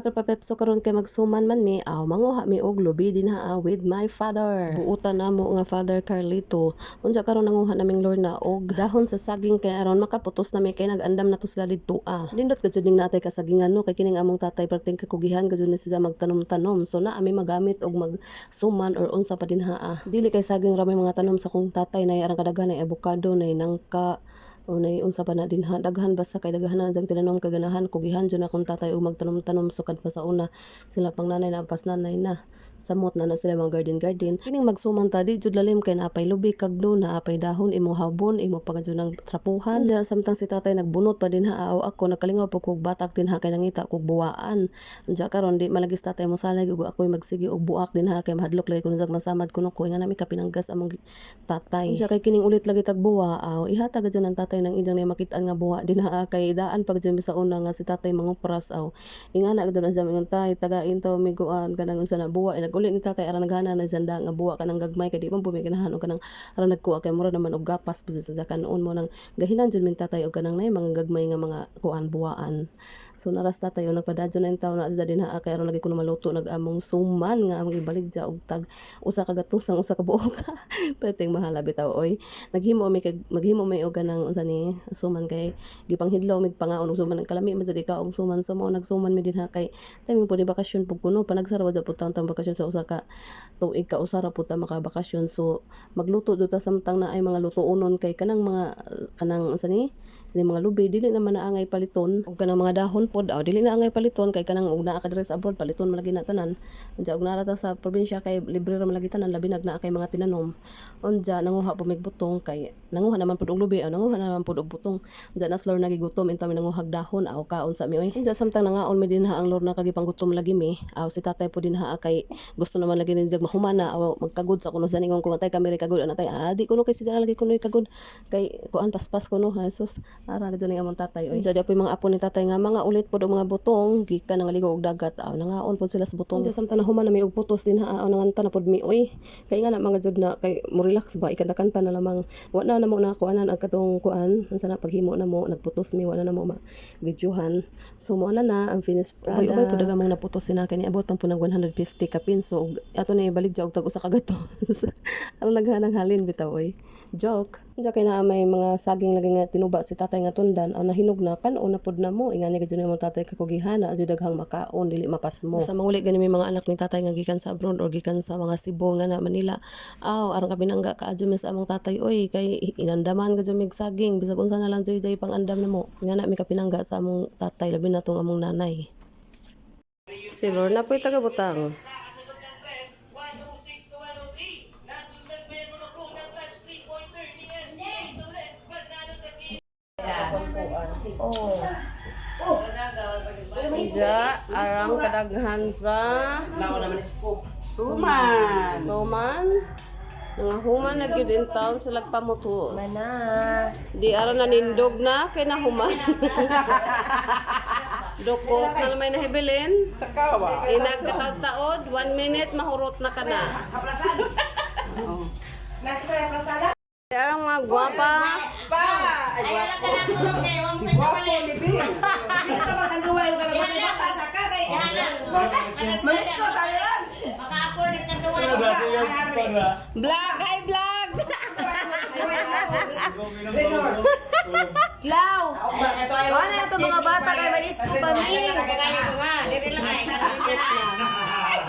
mga tropa pepso karon kay magsuman man mi aw manguha mi og lubi din ha ah, with my father. Buutan na mo nga father Carlito. Unsa karon nanguha naming Lord na og dahon sa saging kay aron makaputos na mi kay nagandam na to sila dito ah. Nindot gajud ning natay kasagingan no kay kining among tatay perting kakugihan gajud na sila magtanom-tanom. So na ami magamit og magsuman or unsa pa din ha ah. Dili kay saging ramay mga tanom sa kong tatay na arang kadaghan na avocado na nangka o nay unsa pa na din ha daghan basta kay daghan na jang tinanom kaganahan kugihan jud na kung tatay og magtanom-tanom sukad pa sa una. Sila pang nanay na pas nanay na. Samot na na sila mga garden garden kining magsuman ta di jud lalim kay naapay lubi kag do naapay dahon imo habon imo pagajud ng trapuhan. Ja samtang si tatay nagbunot pa din ha aw ako nakalingaw po kog batak din ha kay nangita kog buwaan. Ja karon di malagis tatay mo salag ug ako'y magsigi og buak din ha kay mahadlok lagi kuno jag masamad kuno ko nga nami kapinanggas among tatay. Ja kay kining ulit lagi tag buwa aw ihatag gud ng tatay nang idyang na makit-an nga buwa din ha kay daan pag dyan sa una nga si tatay mangupras aw ingana gud na sa mingon tay tagain to miguan kanang unsa na buwa naguli ni tatay ara naghana na zanda nga buwa kanang gagmay kay di man pumiganahan og kanang ara nagkuha kay mura naman og gapas pud sa kanon mo nang gahinan jud min tatay og kanang nay mga gagmay nga mga kuan buwaan So naras tatay o nagpadadyo na taon na sa din ha kay aron lagi ko maluto nag-among suman nga among ibaligja og tag usa ka gatusang usa ka buok. Perting mahala bitaw oy. Naghimo mi kag maghimo mi og kanang ni suman kay gipanghidlaw mig pangaon og suman ng kalami man ka og suman sa mo nagsuman mi din ha kay timing po ni bakasyon pug kuno panagsara wa jud putang tang bakasyon sa usa ka tuig ka usara puta maka bakasyon. So magluto jud ta samtang na ay mga lutuonon kay kanang mga kanang unsa ni Kini mga lubi dili naman na angay paliton. Ug kanang mga dahon pod. Aw dili na angay paliton kay kanang ug naa ka diri sa abroad paliton malagi na tanan. Unja ug narata sa probinsya kay libre ra malagi tanan labi nag naa kay mga tinanom. Unja nanguha po butong kay nanguha naman pod og lubi aw nanguha naman pod og butong. Unja nas lor nagigutom inta mi nanguhag dahon aw kaon sa mi oy. Unja samtang nangaon mi din ha ang lor na kagipanggutom lagi mi aw si tatay po din ha kay gusto naman lagi ni jag mahumana aw magkagud sa kuno sa ningon ko tay kami kagud anatay ah di kuno kay si lagi kuno kagud kay kuan paspas kuno Jesus ara gid ni among tatay. Oy jadi apoy mga apo ni tatay nga mga ulit pod mga butong gikan nga ligo og dagat. Aw nangaon pod sila sa butong. Unsa samtang nahuman na may og putos din ha? Aw nanganta na pod mi oy. Kay nga na mga jud na kay mo relax ba? Ikanta-kanta na lamang. Wa na namo na kuanan ang katong kuan. Unsa na paghimo na mo nagputos mi wa na namo ma videohan. So mo na na ang finished product. Ubay pod mong naputos sina kani abot man po ng 150 ka pinso. Ato na ibalik og tag usa ka gato ang naghanang halin bitaw oy. Joke Diya kay na may mga saging lagi nga tinuba si tatay nga tundan aw nahinog na kan na pod na mo. Ingani gid mo tatay kakugihana adyo daghang makaon dili mapas mo. Sa manguli gani may mga anak ni tatay nga gikan sa abroad or gikan sa mga Cebu nga na Manila. Aw aron kami nangga ka adyo sa among tatay oy kay inandaman gid mig saging bisag unsa na lang joy joy pang andam namo nga na mi kapinangga sa among tatay labi na tong among nanay. Si Lord na po'y taga-butang. Ija, arang kadaghan sa Suman. suman. Nangahuman na gid in town sila pamutos. Mana. Di aron nanindog na kay nahuman. Dukot na lamay nahibilin. Sa kawa. Inag kataod, one minute mahurot na ka na. Kita magtanduwa yung gagawin na bata ka kay Manis ko sa alam. Maka-afford ang tanduwa ng bata. Vlog, hi vlog. Renor. Klaw. Ano na ito mga bata kay Manis ko pamilya. Dito lang ay.